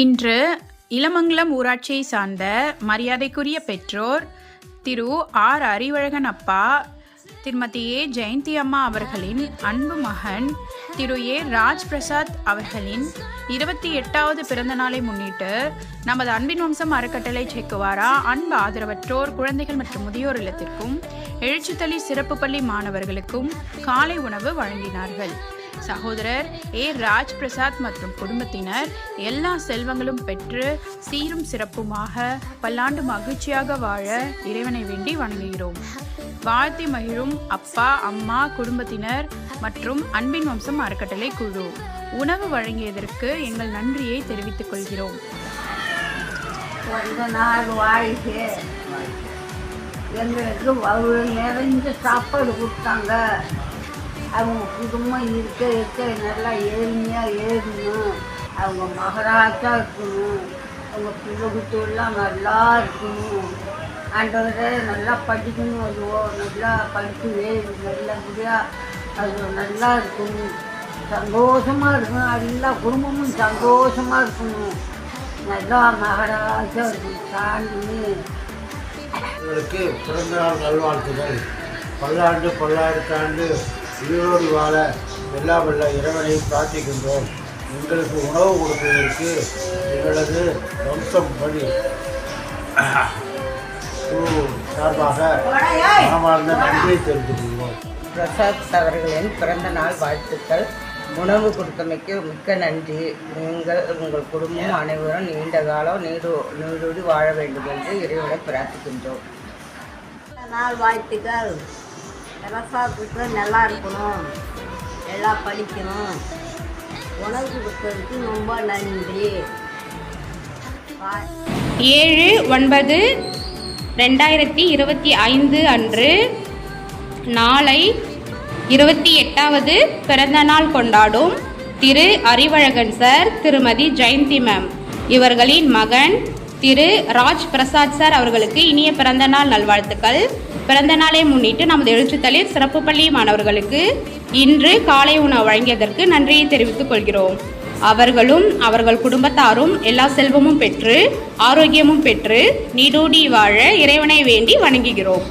இன்று இளமங்கலம் ஊராட்சியை சார்ந்த மரியாதைக்குரிய பெற்றோர் திரு ஆர் அறிவழகன் அப்பா திருமதி ஏ ஜெயந்தி அம்மா அவர்களின் அன்பு மகன் திரு ஏ ராஜ் பிரசாத் அவர்களின் இருபத்தி எட்டாவது பிறந்த நாளை முன்னிட்டு நமது அன்பின் வம்சம் அறக்கட்டளை செக்குவாரா அன்பு ஆதரவற்றோர் குழந்தைகள் மற்றும் முதியோர் இல்லத்திற்கும் எழுச்சித்தளி சிறப்பு பள்ளி மாணவர்களுக்கும் காலை உணவு வழங்கினார்கள். சகோதரர் ஏ. ராஜ் பிரசாத் மற்றும் குடும்பத்தினர் எல்லா செல்வங்களும் பெற்று சீரும் சிறப்புமாக பல்லாண்டு மகிழ்ச்சியாக வாழ இறைவனை வேண்டி வணங்குகிறோம். வாழ்த்தி மகிழும் அப்பா அம்மா குடும்பத்தினர் மற்றும் அன்பின் வம்சம் அறக்கட்டளை குழு. உணவு வழங்கியதற்கு எங்கள் நன்றியை தெரிவித்துக் கொள்கிறோம். வாழ்க்கை எங்களுக்கு நிறைஞ்ச சாப்பாடு கொடுத்தாங்க. அவங்க குடும்பம் இருக்க இருக்க நல்லா ஏழ்மையாக ஏறணும் அவங்க மகராஜா இருக்கணும். அவங்க பிள்ளைகுத்தூர்லாம் நல்லா இருக்கணும். ஆண்டவரே நல்லா படிக்கணும். அதுவோ நல்லா படித்து வேறு நல்லபடியாக அது நல்லா இருக்கணும். சந்தோஷமாக இருக்கணும். எல்லா குடும்பமும் சந்தோஷமாக இருக்கணும். நல்லா மகராஜா இருக்கணும் சாமி. உங்களுக்கு பிறந்தநாள் நல்வாழ்த்துகள். பல்லாண்டு பல்லாயிரத்தாண்டு உயிரோடு வாழ எல்லா வல்ல இறைவனை பிரார்த்திக்கின்றோம். எங்களுக்கு உணவு கொடுப்பதற்கு எங்களது வம்சம் படி சார்பாக மனமார்ந்த நன்றியை தெரிவித்துக் கொள்வோம் பிரசாத் அவர்களின் பிறந்த நாள் வாழ்த்துக்கள். உணவு கொடுத்தமைக்கு மிக்க நன்றி. நீங்கள் உங்கள் குடும்பம் அனைவரும் நீண்ட காலம் நீடு நீடோடி வாழ வேண்டும் என்று இறைவனை பிரார்த்திக்கின்றோம். நாள் வாழ்த்துக்கள். விவசாயத்துக்கு நல்லா இருக்கணும். எல்லாம் படிக்கணும். உணவு கொடுத்ததுக்கு ரொம்ப நன்றி. ஏழு ஒன்பது ரெண்டாயிரத்தி இருபத்தி ஐந்து அன்று நாளை இருபத்தி எட்டாவது பிறந்தநாள் கொண்டாடும் திரு அறிவழகன் சார் திருமதி ஜெயந்தி மேம். இவர்களின் மகன் திரு ராஜ் பிரசாத் சார் அவர்களுக்கு இனிய பிறந்தநாள் நல்வாழ்த்துக்கள். பிறந்த நாளை முன்னிட்டு நமது எழுச்சித்தளிர் சிறப்பு பள்ளி மாணவர்களுக்கு இன்று காலை உணவு வழங்கியதற்கு நன்றியை தெரிவித்துக் கொள்கிறோம். அவர்களும் அவர்கள் குடும்பத்தாரும் எல்லா செல்வமும் பெற்று ஆரோக்கியமும் பெற்று நீடூடி வாழ இறைவனை வேண்டி வணங்குகிறோம்.